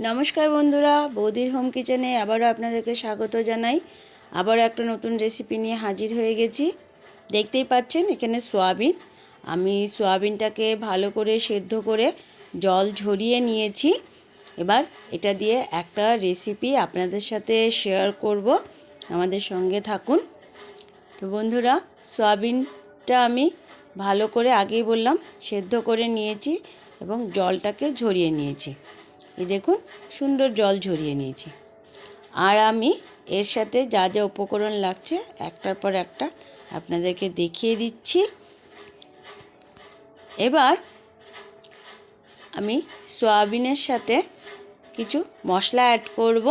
নমস্কার বন্ধুরা, বৌদির হোম কিচেনে আবারও আপনাদেরকে স্বাগত জানাই। আবারও একটা নতুন রেসিপি নিয়ে হাজির হয়ে গেছি। দেখতেই পাচ্ছেন, এখানে সোয়াবিন। আমি সোয়াবিনটাকে ভালো করে সেদ্ধ করে জল ঝরিয়ে নিয়েছি। এবার এটা দিয়ে একটা রেসিপি আপনাদের সাথে শেয়ার করব। আমাদের সঙ্গে থাকুন। তো বন্ধুরা, সয়াবিনটা আমি ভালো করে আগেই বললাম, সেদ্ধ করে নিয়েছি এবং জলটাকে ঝরিয়ে নিয়েছি। এই দেখুন, সুন্দর জল ঝরিয়ে নিয়েছি। আর আমি এর সাথে যা যা উপকরণ লাগছে, একটার পর একটা আপনাদেরকে দেখিয়ে দিচ্ছি। এবার আমি সয়াবিনের সাথে কিছু মশলা অ্যাড করব।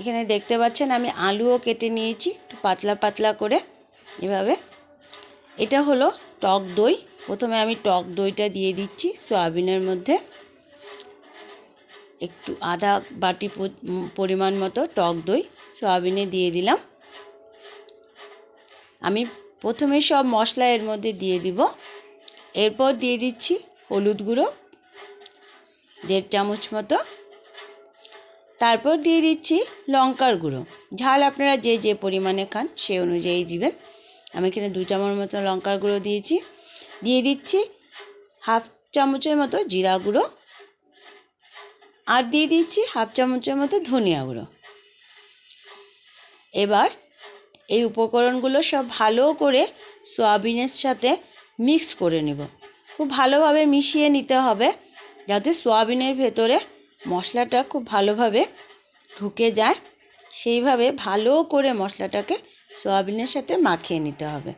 এখানে দেখতে পাচ্ছেন, আমি আলুও কেটে নিয়েছি, একটু পাতলা পাতলা করে। এভাবে। এটা হলো টক দই। প্রথমে আমি টক দইটা দিয়ে দিচ্ছি সয়াবিনের মধ্যে। একটু আধা বাটি পরিমাণ মতো টক দই সয়াবিনে দিয়ে দিলাম। আমি প্রথমে সব মশলা এর মধ্যে দিয়ে দিব। এরপর দিয়ে দিচ্ছি হলুদ গুঁড়ো, দেড় চামচ মতো। তারপর দিয়ে দিচ্ছি লঙ্কার গুঁড়ো। ঝাল আপনারা যে যে পরিমাণে খান সে অনুযায়ী দিবেন। আমি এখানে দু চামচ মতো লঙ্কার গুঁড়ো দিয়েছি। দিয়ে দিচ্ছি হাফ চামচের মতো জিরা গুঁড়ো। আর দিয়ে দিচ্ছি হাফ চামচের মতো ধনিয়া গুঁড়ো। এবার এই উপকরণগুলো সব ভালো করে সয়াবিনের সাথে মিক্স করে নেব। খুব ভালোভাবে মিশিয়ে নিতে হবে যাতে সয়াবিনের ভেতরে মশলাটা খুব ভালোভাবে ঢুকে যায়। সেইভাবে ভালো করে মশলাটাকে সয়াবিনের সাথে মাখিয়ে নিতে হবে।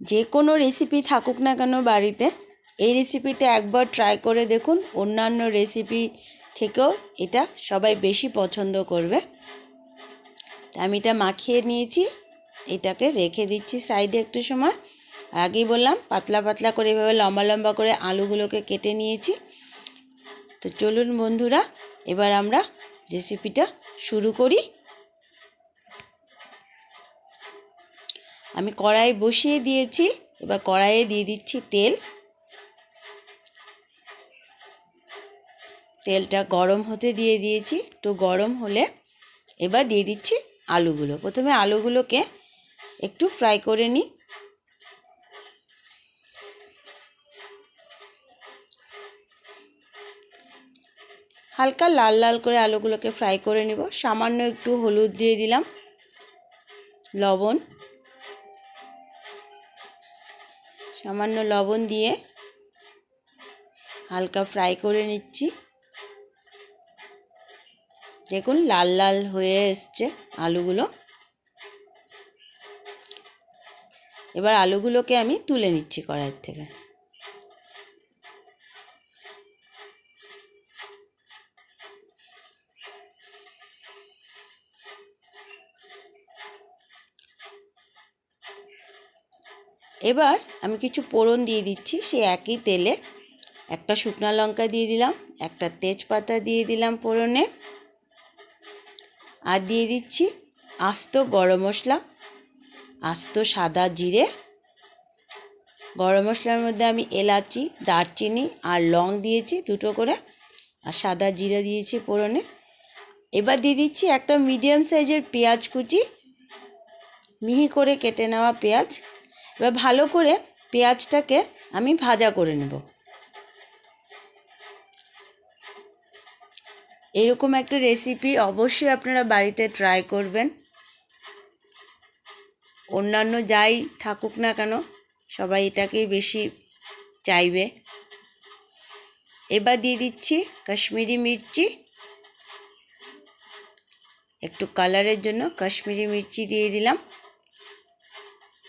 যে কোনো রেসিপি থাকুক না কেন বাড়িতে এই রেসিপিটা একবার ট্রাই করে দেখুন। অন্যান্য রেসিপি থেকেও এটা সবাই বেশি পছন্দ করবে। আমি এটা মাখিয়ে নিয়েছি। এটাকে রেখে দিচ্ছি সাইডে একটু সময়। আগেই বললাম, পাতলা পাতলা করে এভাবে লম্বা লম্বা করে আলুগুলোকে কেটে নিয়েছি। তো চলুন বন্ধুরা, এবার আমরা রেসিপিটা শুরু করি। আমি কড়াই বসিয়ে দিয়েছি। এবার কড়াইয়ে দিয়ে দিচ্ছি তেল। তেলটা গরম হতে দিয়ে দিয়েছি। তো গরম হলে এবার দিয়ে দিচ্ছি আলুগুলো। প্রথমে আলুগুলোকে একটু ফ্রাই করে নিই। হালকা লাল লাল করে আলুগুলোকে ফ্রাই করে নিব। সামান্য একটু হলুদ দিয়ে দিলাম। লবণ। সামান্য লবণ দিয়ে হালকা ফ্রাই করে নিচ্ছি। দেখুন, লাল লাল হয়ে এসছে আলুগুলো। এবার আলুগুলোকে আমি তুলে নিচ্ছি কড়াইয়ের থেকে। এবার আমি কিছু পোড়ন দিয়ে দিচ্ছি সেই একই তেলে। একটা শুকনো লঙ্কা দিয়ে দিলাম, একটা তেজপাতা দিয়ে দিলাম পোড়নে আর দিয়ে দিচ্ছি আস্ত গরম মশলা, আস্ত সাদা জিরে। গরম মশলার মধ্যে আমি এলাচি, দারচিনি আর লং দিয়েছি দুটো করে আর সাদা জিরে দিয়েছি পোড়নে এবার দিয়ে দিচ্ছি একটা মিডিয়াম সাইজের পেঁয়াজ কুচি, মিহি করে কেটে নেওয়া পেঁয়াজ। এবার ভালো করে পেঁয়াজটাকে আমি ভাজা করে নেব। এরকম একটা রেসিপি অবশ্যই আপনারা বাড়িতে ট্রাই করবেন। অন্যান্য যাই থাকুক না কেন, সবাই এটাকেই বেশি চাইবে। এবার দিয়ে দিচ্ছি কাশ্মীরি মির্চি। একটু কালারের জন্য কাশ্মীরি মির্চি দিয়ে দিলাম।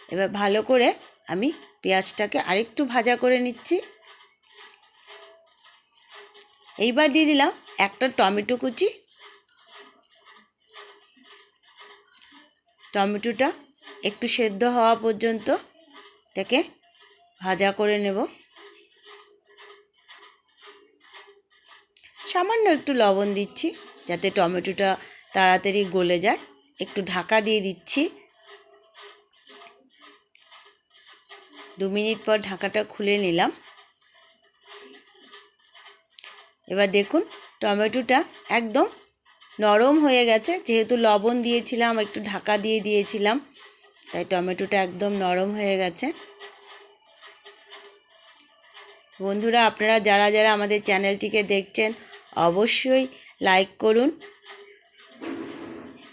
এবার ভালো করে আমি পেঁয়াজটাকে আরেকটু ভাজা করে নিচ্ছি। এইবার দিয়ে দিলাম একটা টমেটো কুচি, টমেটোটা একটু সেদ্ধ হওয়া পর্যন্ত এটাকে ভাজা করে নেব। সামান্য একটু লবণ দিচ্ছি যাতে টমেটোটা তাড়াতাড়ি গলে যায়। একটু ঢাকা দিয়ে দিচ্ছি। দু মিনিট পর ঢাকাটা খুলে নিলাম। এবার দেখুন টমেটোটা একদম নরম হয়ে গেছে। যেহেতু লবণ দিয়েছিলাম, একটু ঢাকা দিয়ে দিয়েছিলাম, তাই টমেটোটা একদম নরম হয়ে গেছে। বন্ধুরা, আপনারা যারা যারা আমাদের চ্যানেলটিকে দেখছেন, অবশ্যই লাইক করুন।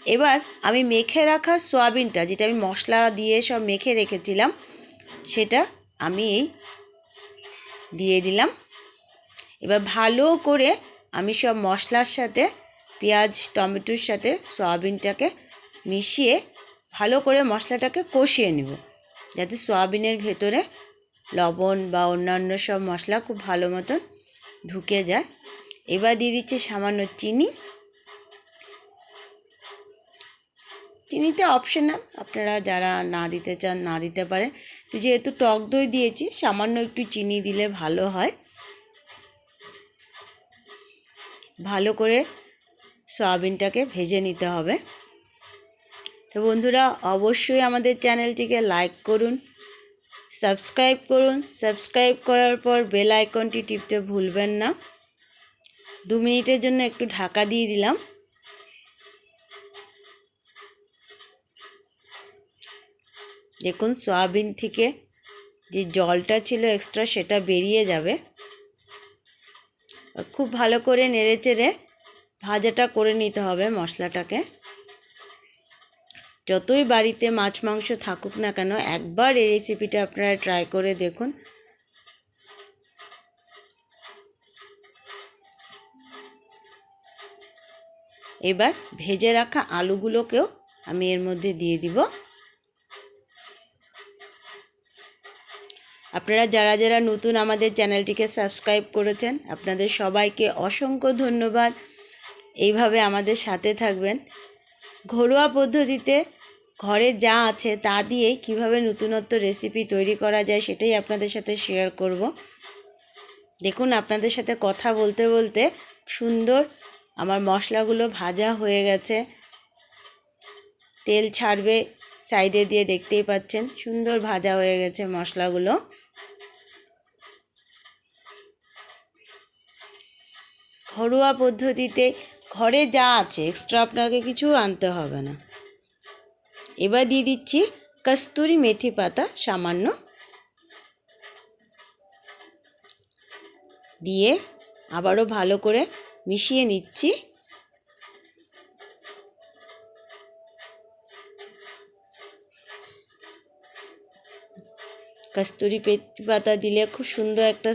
এবার আমি মেখে রাখা সয়াবিনটা, যেটা আমি মশলা দিয়ে সব মেখে রেখেছিলাম, সেটা আমি দিয়ে দিলাম। এবার ভালো করে আমি সব মশলার সাথে, পেঁয়াজ, টমেটোর সাথে, সয়াবিনটাকে মিশিয়ে ভালো করে মশলাটাকে কষিয়ে নেব। যাতে সয়াবিনের ভেতরে লবণ বা অন্যান্য সব মশলা খুব ভালো মতন ঢুকে যায়। এবার দিয়ে দিচ্ছে সামান্য চিনি। চিনিটা অপশনাল আপনারা যারা না দিতে চান, না দিতে পারেন। তো যেহেতু টক দই দিয়েছি, সামান্য একটু চিনি দিলে ভালো হয়। ভালো করে সয়াবিনটাকে ভেজে নিতে হবে। তো বন্ধুরা, অবশ্যই আমাদের চ্যানেলটিকে লাইক করুন, সাবস্ক্রাইব করুন। সাবস্ক্রাইব করার পর বেল আইকনটি টিপতে ভুলবেন না। দু মিনিটের জন্য একটু ঢাকা দিয়ে দিলাম। দেখুন, সয়াবিন থেকে যে জলটা ছিল এক্সট্রা সেটা বেরিয়ে যাবে। খুব ভালো করে নেড়ে চেড়ে ভাজাটা করে নিতে হবে মশলাটাকে। যতই বাড়িতে মাছ মাংস থাকুক না কেন, একবার এই রেসিপিটা আপনারা ট্রাই করে দেখুন। এবার ভেজে রাখা আলুগুলোকেও আমি এর মধ্যে দিয়ে দিব। আপনারা যারা যারা নতুন আমাদের চ্যানেলটিকে সাবস্ক্রাইব করেছেন, আপনাদের সবাইকে অসংখ্য ধন্যবাদ। এইভাবে আমাদের সাথে থাকবেন। ঘরোয়া পদ্ধতিতে ঘরে যা আছে তা দিয়ে কীভাবে নতুনত্ব রেসিপি তৈরি করা যায় সেটাই আপনাদের সাথে শেয়ার করব। দেখুন, আপনাদের সাথে কথা বলতে বলতে সুন্দর আমার মশলাগুলো ভাজা হয়ে গেছে। তেল ছাড়বে সাইডে দিয়ে দেখতেই পাচ্ছেন, সুন্দর ভাজা হয়ে গেছে মশলাগুলো। ঘরোয়া পদ্ধতিতে ঘরে যা আছে এক্সট্রা আপনাকে কিছু আনতে হবে না। এবার দিয়ে দিচ্ছি কস্তুরি মেথি পাতা সামান্য। দিয়ে আবারও ভালো করে মিশিয়ে নিচ্ছি। কস্তুরি পাতা দিলে খুব সুন্দর একটা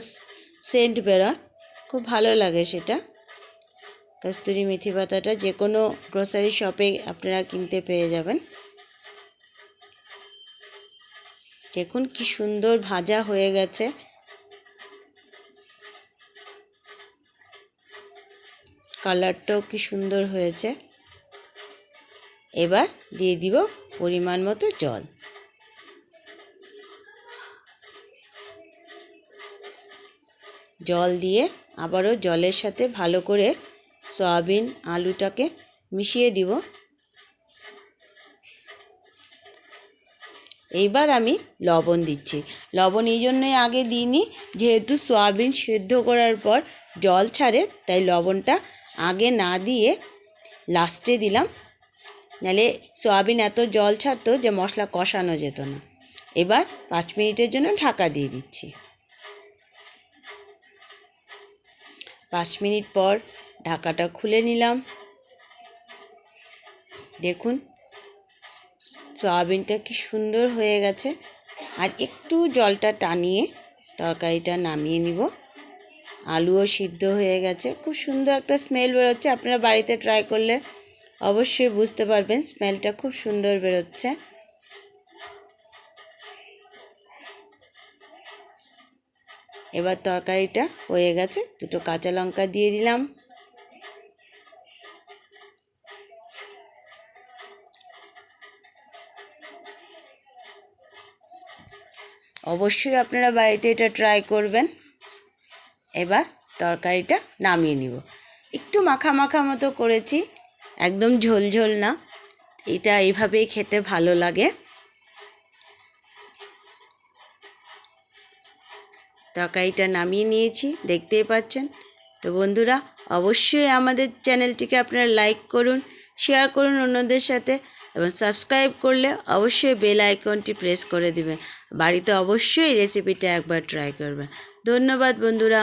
সেন্ট বেরোয়। খুব ভালো লাগে সেটা। কস্তুরি মেথি পাতাটা যে কোনো গ্রোসারি শপে আপনারা কিনতে পেয়ে যাবেন। দেখুন কি সুন্দর ভাজা হয়ে গেছে। কালারটাও কি সুন্দর হয়েছে। এবার দিয়ে দিব পরিমাণ মতো জল। জল দিয়ে আবারও জলের সাথে ভালো করে সয়াবিন আলুটাকে মিশিয়ে দিব। এইবার আমি লবণ দিচ্ছি। লবণ এই জন্যই আগে দিইনি, যেহেতু সয়াবিন সেদ্ধ করার পর জল ছাড়ে, তাই লবণটা আগে না দিয়ে লাস্টে দিলাম। নাহলে সয়াবিন এত জল ছাড়তো যে মশলা কষানো যেত না। এবার পাঁচ মিনিটের জন্য ঢাকা দিয়ে দিচ্ছি। পাঁচ মিনিট পর ঢাকাটা খুলে নিলাম। দেখুন, সয়াবিনটা কি সুন্দর হয়ে গেছে। আর একটু জলটা টানিয়ে তরকারিটা নামিয়ে নিব। আলুও সিদ্ধ হয়ে গেছে। খুব সুন্দর একটা স্মেল বেরোচ্ছে। আপনারা বাড়িতে ট্রাই করলে অবশ্যই বুঝতে পারবেন স্মেলটা খুব সুন্দর বেরোচ্ছে। এবার তরকারিটা হয়ে গেছে। দুটো কাঁচা লঙ্কা দিয়ে দিলাম। অবশ্যই আপনারা বাড়িতে এটা ট্রাই করবেন। এবার তরকারিটা নামিয়ে নিব। একটু মাখা মাখা মতো করেছি, একদম ঝোল ঝোল না। এটা এইভাবেই খেতে ভালো লাগে। তরকারিটা নামিয়ে নিয়েছি, দেখতেই পাচ্ছেন। তো বন্ধুরা, অবশ্যই আমাদের চ্যানেলটিকে আপনারা লাইক করুন, শেয়ার করুন অন্যদের সাথে এবং সাবস্ক্রাইব করলে অবশ্যই বেল আইকনটি প্রেস করে দিবেন। বাড়িতে অবশ্যই রেসিপিটা একবার ট্রাই করবেন। ধন্যবাদ বন্ধুরা।